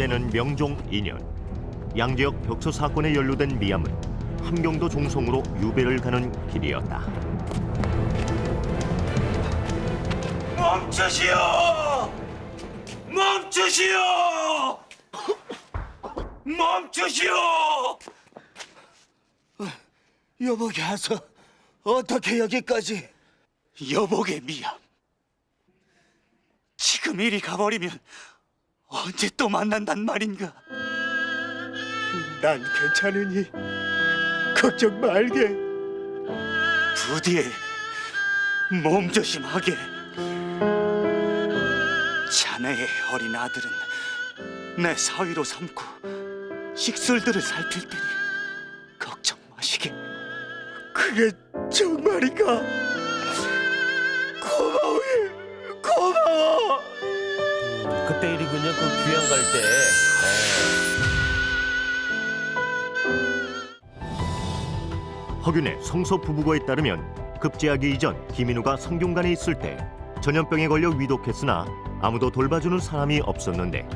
때는 명종 2년 양지역 벽서 사건에 연루된 미암은 함경도 종송으로 유배를 가는 길이었다. 멈추시오! 멈추시오! 멈추시오! 여보게 와서 어떻게 여기까지? 여복의 미암. 지금 이리 가버리면 언제 또 만난단 말인가? 난 괜찮으니 걱정 말게. 부디에 몸 조심하게. 자네의 어린 아들은 내 사위로 삼고 식술들을 살필 테니 걱정 마시게. 그게 정말인가? 고마워해, 고마워. 그때 일이군요. 그 귀향 갈 때. 허균의 성서 부부고에 따르면 급제하기 이전 김인우가 성균관에 있을 때 전염병에 걸려 위독했으나 아무도 돌봐주는 사람이 없었는데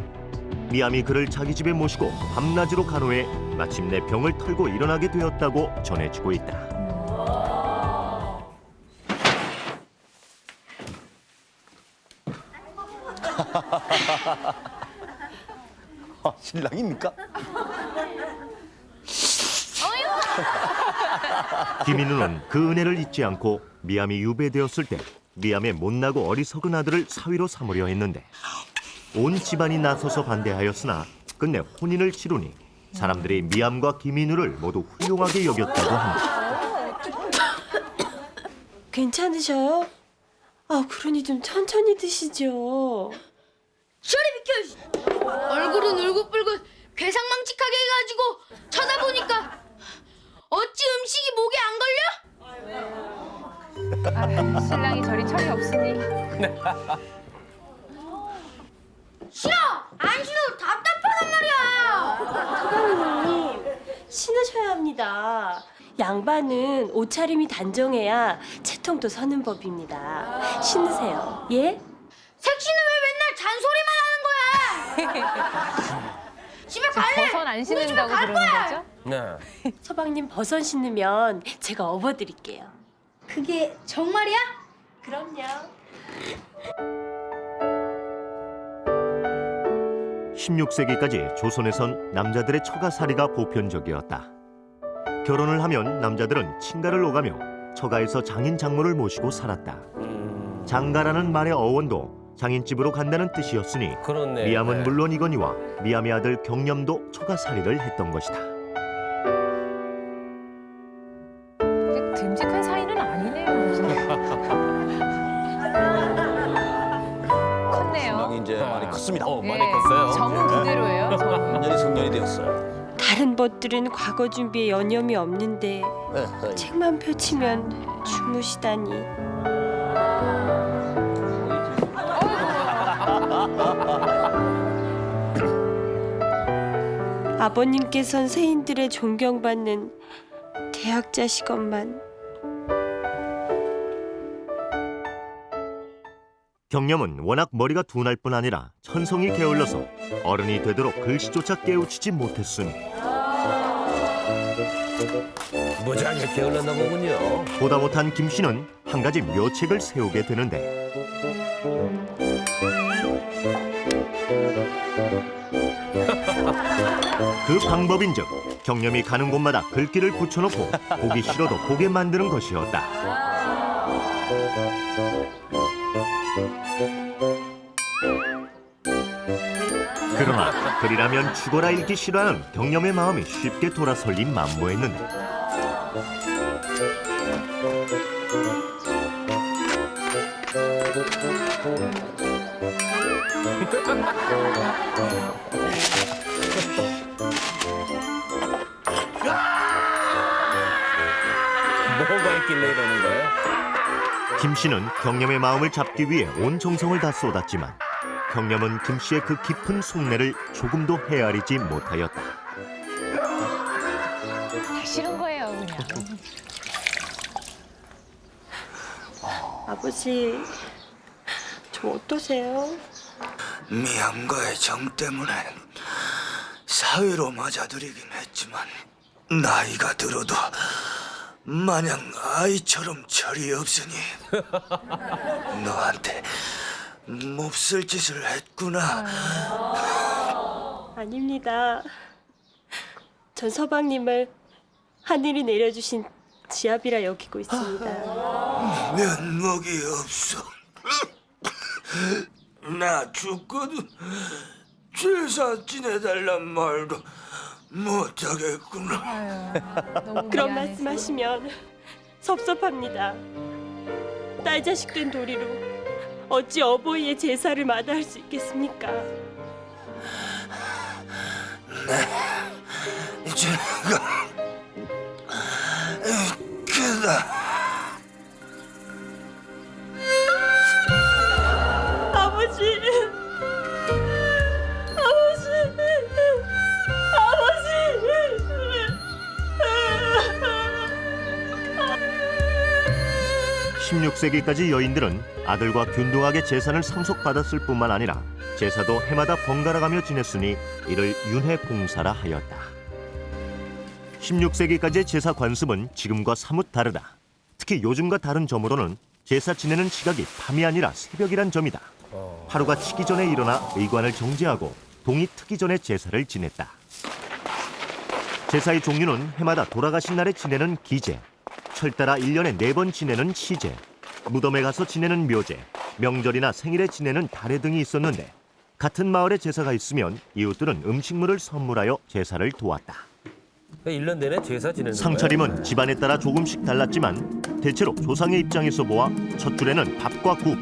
미암이 그를 자기 집에 모시고 밤낮으로 간호해 마침내 병을 털고 일어나게 되었다고 전해지고 있다. 아, 신랑입니까? 김인우는 그 은혜를 잊지 않고 미암이 유배되었을 때 미암의 못나고 어리석은 아들을 사위로 삼으려 했는데 온 집안이 나서서 반대하였으나 끝내 혼인을 치르니 사람들이 미암과 김인우를 모두 훌륭하게 여겼다고 한다. 괜찮으셔요? 아, 그러니 좀 천천히 드시죠. 저리 비켜! 얼굴은 울긋불긋 괴상망측하게 해가지고 쳐다보니까 어찌 음식이 목에 안 걸려? 아, 신랑이 저리 철이 없으니 싫어! 안 싫어! 답답하단 말이야! 사장님, 신으셔야 합니다. 양반은 옷차림이 단정해야 채통도 서는 법입니다. 신으세요. 예? 색시는 왜 맨날 거야? 집에 갈래! 버선 안 우리 집에 신는다고 갈 그러는 거야! 거죠? 네. 서방님 버선 신으면 제가 업어드릴게요. 그게 정말이야? 그럼요. 16세기까지 조선에선 남자들의 처가살이가 보편적이었다. 결혼을 하면 남자들은 친가를 오가며 처가에서 장인 장모를 모시고 살았다. 장가라는 말의 어원도 장인집으로 간다는 뜻이었으니 그렇네. 미암은 네. 물론이거니와 미암의 아들 경념도 처가살이를 했던 것이다. 근데 듬직한 사이는 아니네요. 컸네요. 신랑이 이제 많이 컸습니다. 어, 많이 예, 컸어요. 정은 그대로예요. 정은. 완전히 성년이 되었어요. 다른 것들은 과거 준비에 여념이 없는데 네, 책만 펼치면 주무시다니. 아버님께선 세인들의 존경받는 대학자시건만. 경념은 워낙 머리가 둔할 뿐 아니라 천성이 게을러서 어른이 되도록 글씨조차 깨우치지 못했으니. 무지하게 게을렀나 보군요. 보다 못한 김 씨는 한 가지 묘책을 세우게 되는데 그 방법인즉 경념이 가는 곳마다 글귀를 붙여놓고 보기 싫어도 보게 만드는 것이었다. 그러나 글이라면 죽어라 읽기 싫어하는 경념의 마음이 쉽게 돌아설린 만무했는데 뭐가 있길래 이러는 거예요? 김 씨는 경념의 마음을 잡기 위해 온 정성을 다 쏟았지만 경념은 김 씨의 그 깊은 속내를 조금도 헤아리지 못하였다. 다 싫은 거예요, 그냥. 아버지 좀 어떠세요? 미암과의 정 때문에 사회로 맞아들이긴 했지만 나이가 들어도 마냥 아이처럼 철이 없으니 너한테 몹쓸 짓을 했구나. 아닙니다. 전 서방님을 하늘이 내려주신 지압이라 여기고 있습니다. 면목이 없어. 나 죽거든 제사 지내달란 말도 못하겠구나. 아유, 너무 그런. 말씀하시면 섭섭합니다. 딸 자식 된 도리로 어찌 어버이의 제사를 마다할 수 있겠습니까? 제가 그다 16세기까지 여인들은 아들과 균등하게 재산을 상속받았을 뿐만 아니라 제사도 해마다 번갈아가며 지냈으니 이를 윤회봉사라 하였다. 16세기까지의 제사 관습은 지금과 사뭇 다르다. 특히 요즘과 다른 점으로는 제사 지내는 시각이 밤이 아니라 새벽이란 점이다. 하루가 치기 전에 일어나 의관을 정지하고 동이 트기 전에 제사를 지냈다. 제사의 종류는 해마다 돌아가신 날에 지내는 기제, 철 따라 1년에 4번 지내는 시제, 무덤에 가서 지내는 묘제, 명절이나 생일에 지내는 달해 등이 있었는데 같은 마을에 제사가 있으면 이웃들은 음식물을 선물하여 제사를 도왔다. 그러니까 1년 내내 제사 지내는. 상차림은 집안에 따라 조금씩 달랐지만 대체로 조상의 입장에서 보아 첫 줄에는 밥과 국,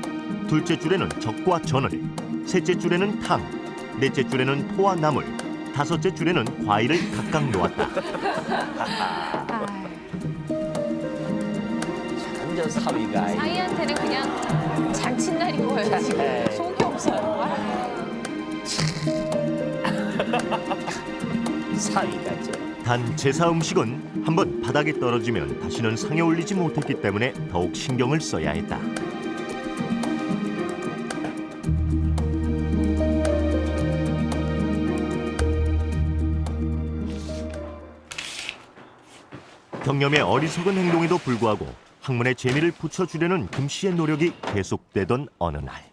둘째 줄에는 젓과 전을, 셋째 줄에는 탕, 넷째 줄에는 포와 나물, 다섯째 줄에는 과일을 각각 놓았다. 완전 사위가. 아이. 사이한테는 그냥 잔칫날인 거예요 지금. 속이 없어요. 사위가 죠 단 제사 음식은 한번 바닥에 떨어지면 다시는 상에 올리지 못했기 때문에 더욱 신경을 써야 했다. 경념의 어리석은 행동에도 불구하고 학문의 재미를 붙여주려는 김씨의 노력이 계속되던 어느 날.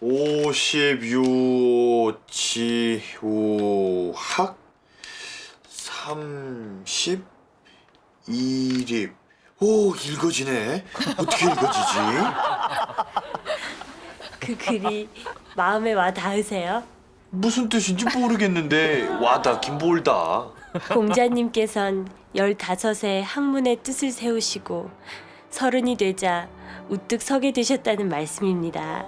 오십유지우학 삼십이립 오 읽어지네 어떻게 읽어지지? 그 글이 마음에 와 닿으세요? 무슨 뜻인지 모르겠는데 와닿긴 뭘다 공자님께선 열다섯에 학문의 뜻을 세우시고 서른이 되자 우뚝 서게 되셨다는 말씀입니다.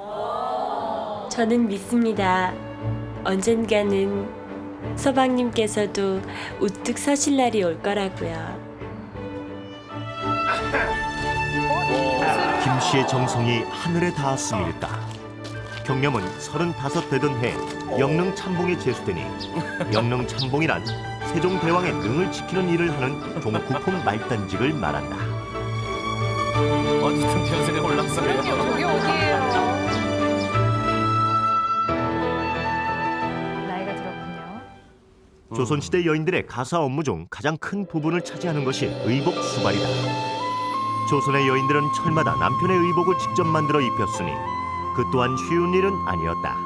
저는 믿습니다. 언젠가는 서방님께서도 우뚝 서실 날이 올 거라고요. 김 씨의 정성이 하늘에 닿았음일까. 경념은 서른다섯 되던 해 영릉 참봉에 제수되니 영릉 참봉이란 세종 대왕의 능을 지키는 일을 하는 종국품 말단직을 말한다. 어쨌든 변선에 올랐어요. 저게 어디예요? 나이가 들었군요. 조선시대 여인들의 가사 업무 중 가장 큰 부분을 차지하는 것이 의복 수발이다. 조선의 여인들은 철마다 남편의 의복을 직접 만들어 입혔으니 그 또한 쉬운 일은 아니었다.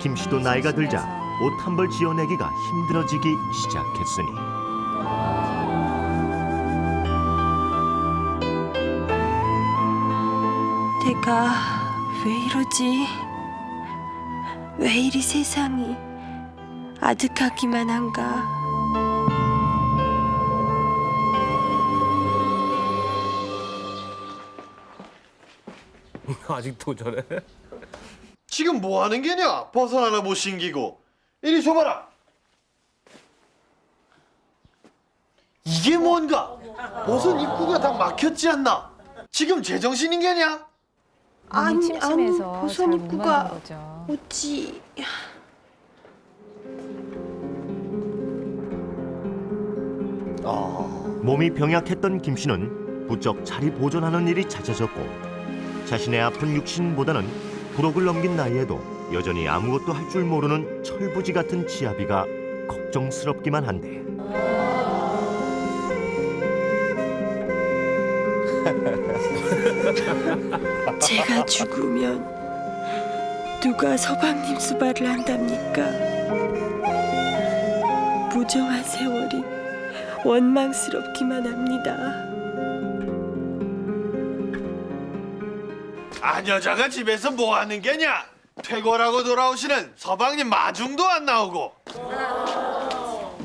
김 씨도 나이가 들자 옷 한 벌 지어내기가 힘들어지기 시작했으니 내가 왜 이러지? 왜 이리 세상이 아득하기만 한가? 아직도 저래. 지금 뭐 하는 게냐? 버섯 하나 못 신기고. 이리 줘봐라. 이게 뭔가? 버섯 입구가 다 막혔지 않나? 지금 제정신인 게냐? 아니, 침침해서 보선 잘못 입구가 만든 거죠. 어찌 아, 몸이 병약했던 김 씨는 부쩍 자리 보존하는 일이 잦아졌고 자신의 아픈 육신보다는 부록을 넘긴 나이에도 여전히 아무것도 할 줄 모르는 철부지 같은 지아비가 걱정스럽기만 한데 제가 죽으면 누가 서방님 수발을 한답니까? 무정한 세월이 원망스럽기만 합니다. 안 여자가 집에서 뭐 하는 게냐? 퇴거라고 돌아오시는 서방님 마중도 안 나오고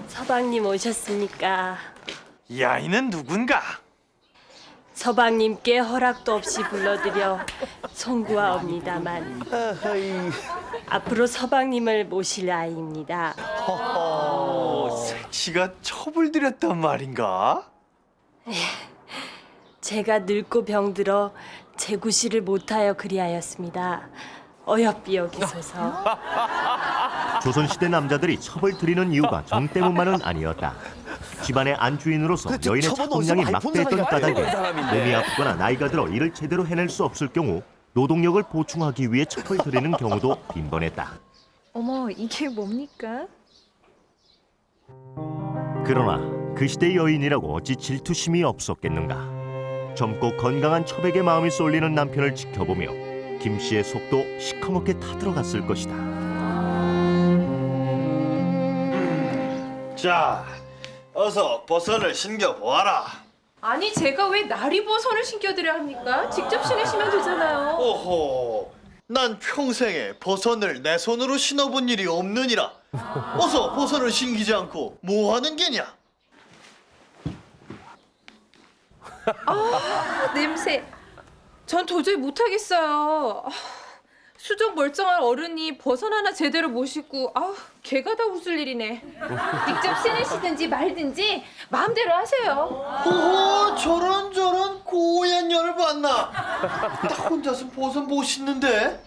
서방님 오셨습니까? 이 아이는 누군가? 서방님께 허락도 없이 불러드려 송구하옵니다만 앞으로 서방님을 모실 아이입니다. 색시가 첩을 들였단 말인가? 제가 늙고 병들어 제구실을 못하여 그리하였습니다. 어여삐 여기소서. 조선시대 남자들이 첩을 들이는 이유가 정 때문만은 아니었다. 집안의 안주인으로서 그, 저 여인의 첩은 많이 본 막대했던 사람이 까닭에 사람인데. 몸이 아프거나 나이가 들어 일을 제대로 해낼 수 없을 경우 노동력을 보충하기 위해 첩을 들이는 경우도 빈번했다. 어머 이게 뭡니까? 그러나 그 시대 여인이라고 어찌 질투심이 없었겠는가. 젊고 건강한 첩에게 마음이 쏠리는 남편을 지켜보며 김 씨의 속도 시커멓게 타들어갔을 것이다. 자, 어서 버선을 신겨 보아라. 아니 제가 왜 나리버선을 신겨드려야 합니까? 직접 신으시면 되잖아요. 오호, 난 평생에 버선을 내 손으로 신어본 일이 없느니라. 어서 버선을 신기지 않고 뭐 하는 게냐? 아, 냄새. 전 도저히 못하겠어요. 아, 수족 멀쩡한 어른이 버선 하나 제대로 못 신고 아 개가 다 웃을 일이네. 직접 신으시든지 말든지 마음대로 하세요. 오호, 저런 저런 고얀 년을 봤나? 나 혼자서 버선 못?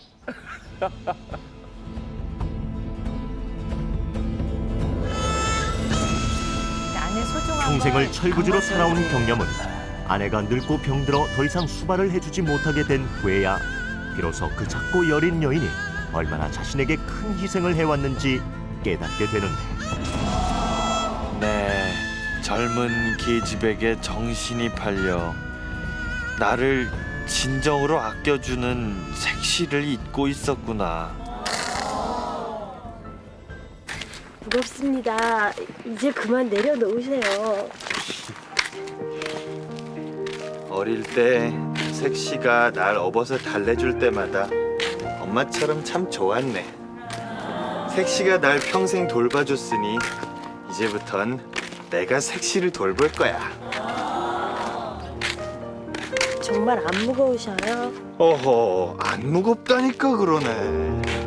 안에 소중한 평생을 철부지로 살아온 경념은 아내가 늙고 병들어 더 이상 수발을 해주지 못하게 된 후에야 비로소 그 작고 여린 여인이 얼마나 자신에게 큰 희생을 해왔는지 깨닫게 되는데 네, 젊은 계집에게 정신이 팔려 나를 진정으로 아껴주는 색시를 잊고 있었구나. 무겁습니다. 이제 그만 내려놓으세요. 어릴 때 색시가 날 업어서 달래줄 때마다 엄마처럼 참 좋았네. 색시가 날 평생 돌봐줬으니 이제부턴 내가 색시를 돌볼 거야. 정말 안 무거우셔요? 어허, 안 무겁다니까 그러네.